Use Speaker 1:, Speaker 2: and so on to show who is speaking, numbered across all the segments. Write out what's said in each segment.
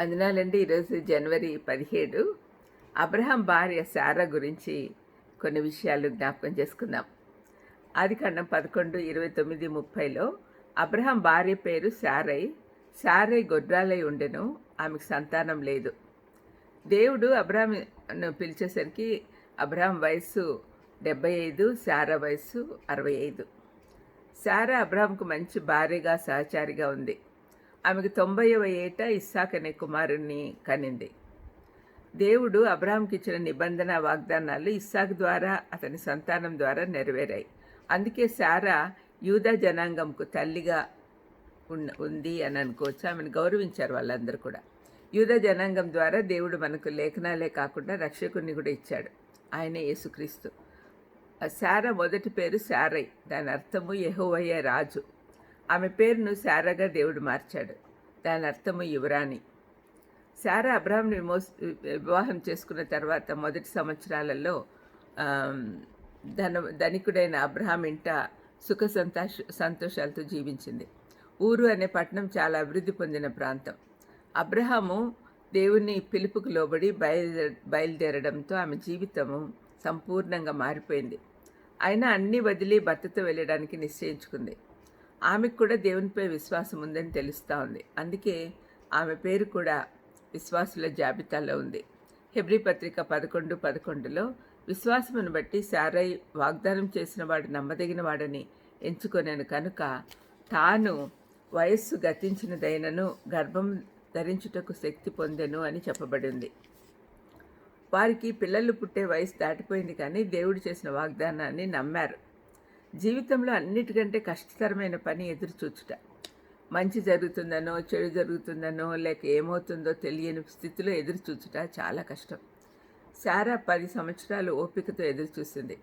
Speaker 1: వందనాలండి ఈరోజు జనవరి పదిహేడు. అబ్రహాం భార్య శారా గురించి కొన్ని విషయాలు జ్ఞాపకం చేసుకుందాం. ఆది కాండం పదకొండు ఇరవై తొమ్మిది ముప్పైలో అబ్రహాం భార్య పేరు శారై శారై గొడ్రాలై ఉండెను ఆమెకు సంతానం లేదు. దేవుడు అబ్రహాంను పిలిచేసరికి అబ్రహాం వయస్సు డెబ్బై ఐదు శారా వయస్సు అరవై ఐదు శారా అబ్రహాంకు మంచి భార్యగా సహచారిగా ఉంది. ఆమెకు తొంభైవ ఏట ఇస్సాక్ అనే కుమారుణ్ణి కనింది. దేవుడు అబ్రహాంకి ఇచ్చిన నిబంధన వాగ్దానాలు ఇస్సాక్ ద్వారా అతని సంతానం ద్వారా నెరవేరాయి. అందుకే సారా యూదా జనాంగంకు తల్లిగా ఉంది అని అనుకోవచ్చు. ఆమెను గౌరవించారు వాళ్ళందరూ కూడా. యూదా జనాంగం ద్వారా దేవుడు మనకు లేఖనాలే కాకుండా రక్షకుని కూడా ఇచ్చాడు. ఆయనే యేసుక్రీస్తు. ఆ మొదటి పేరు శారై దాని అర్థము యహోవయ్య రాజు. ఆమె పేరును శారాగా దేవుడు మార్చాడు. దాని అర్థము యువరాణి. శారా అబ్రాహ్ని విమోస్ వివాహం చేసుకున్న తర్వాత మొదటి సంవత్సరాలలో ధన ధనికుడైన అబ్రహాం ఇంట సుఖ సంతోష సంతోషాలతో జీవించింది. ఊరు అనే పట్టణం చాలా అభివృద్ధి పొందిన ప్రాంతం. అబ్రహాము దేవుని పిలుపుకు లోబడి బయలుదే బయలుదేరడంతో ఆమె జీవితము సంపూర్ణంగా మారిపోయింది. అయినా అన్నీ వదిలి భర్తతో వెళ్ళడానికి నిశ్చయించుకుంది. ఆమెకు కూడా దేవునిపై విశ్వాసం ఉందని తెలుస్తూ ఉంది. అందుకే ఆమె పేరు కూడా విశ్వాసుల జాబితాలో ఉంది. హెబ్రి పత్రిక పదకొండు పదకొండులో విశ్వాసమును బట్టి సారై వాగ్దానం చేసిన వాడు నమ్మదగిన వాడని ఎంచుకొనేను కనుక తాను వయస్సు గతించినదైనను గర్భం ధరించుటకు శక్తి పొందెను అని చెప్పబడింది. వారికి పిల్లలు పుట్టే వయసు దాటిపోయింది కానీ దేవుడు చేసిన వాగ్దానాన్ని నమ్మారు. జీవితంలో అన్నిటికంటే కష్టతరమైన పని ఎదురు చూచుట. మంచి జరుగుతుందనో చెడు జరుగుతుందనో లేక ఏమవుతుందో తెలియని స్థితిలో ఎదురు చూచుట చాలా కష్టం. సారా పది సంవత్సరాలు ఓపికతో ఎదురు చూసింది.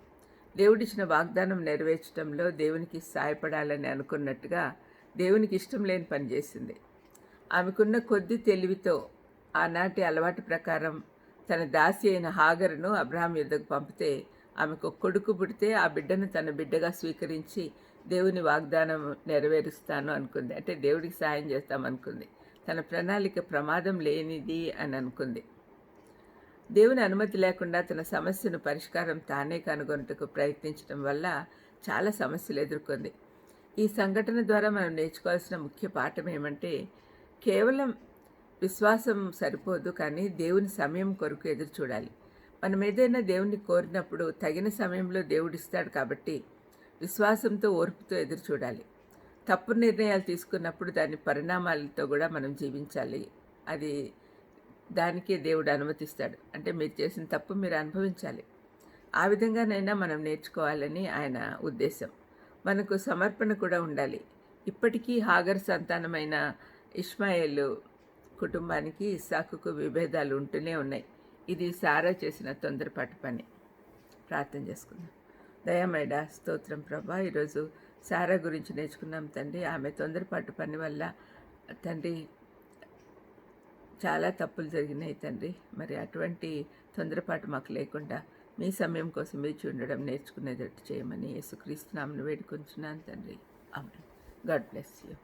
Speaker 1: దేవుడిచ్చిన వాగ్దానం నెరవేర్చడంలో దేవునికి సాయపడాలని అనుకున్నట్టుగా దేవునికి ఇష్టం లేని పని చేసింది. ఆమెకున్న కొద్ది తెలివితో ఆనాటి అలవాటు ప్రకారం తన దాసి అయిన హాగరును అబ్రహాం యుద్ధకు పంపితే ఆమెకు కొడుకు పుడితే ఆ బిడ్డను తన బిడ్డగా స్వీకరించి దేవుని వాగ్దానం నెరవేరుస్తాను అనుకుంది. అంటే దేవుడికి సాయం చేస్తామనుకుంది తన ప్రణాళిక ప్రమాదం లేనిది అని అనుకుంది. దేవుని అనుమతి లేకుండా తన సమస్యను పరిష్కారం తానే కనుగొనటకు ప్రయత్నించడం వల్ల చాలా సమస్యలు ఎదుర్కొంది. ఈ సంఘటన ద్వారా మనం నేర్చుకోవాల్సిన ముఖ్య పాఠం ఏమంటే కేవలం విశ్వాసం సరిపోదు కానీ దేవుని సమయం కొరకు ఎదురు చూడాలి. మనం ఏదైనా దేవుణ్ణి కోరినప్పుడు తగిన సమయంలో దేవుడిస్తాడు కాబట్టి విశ్వాసంతో ఓర్పుతో ఎదురు చూడాలి. తప్పు నిర్ణయాలు తీసుకున్నప్పుడు దాని పరిణామాలతో కూడా మనం జీవించాలి. అది దానికే దేవుడు అనుమతిస్తాడు. అంటే మీరు చేసిన తప్పు మీరు అనుభవించాలి. ఆ విధంగానైనా మనం నేర్చుకోవాలని ఆయన ఉద్దేశం. మనకు సమర్పణ కూడా ఉండాలి. ఇప్పటికీ హాగర్ సంతానమైన ఇస్మాయిల్ కుటుంబానికి ఇస్సాకుకు విభేదాలు ఉంటూనే ఉన్నాయి. ఇది సారా చేసిన తొందరపాటు పని. ప్రార్థన చేసుకుందాం. దయామేడ స్తోత్రం ప్రభా. ఈరోజు సారా గురించి నేర్చుకున్నాం తండ్రి. ఆమె తొందరపాటు పని వల్ల తండ్రి చాలా తప్పులు జరిగినాయి తండ్రి. మరి అటువంటి తొందరపాటు మాకు లేకుండా మీ సమయం కోసం వేచి ఉండడం నేర్చుకునేటట్టు చేయమని యేసుక్రీస్తు నామను వేడుకుంటున్నాను తండ్రి. ఆమె గాడ్ బ్లెస్ యూ.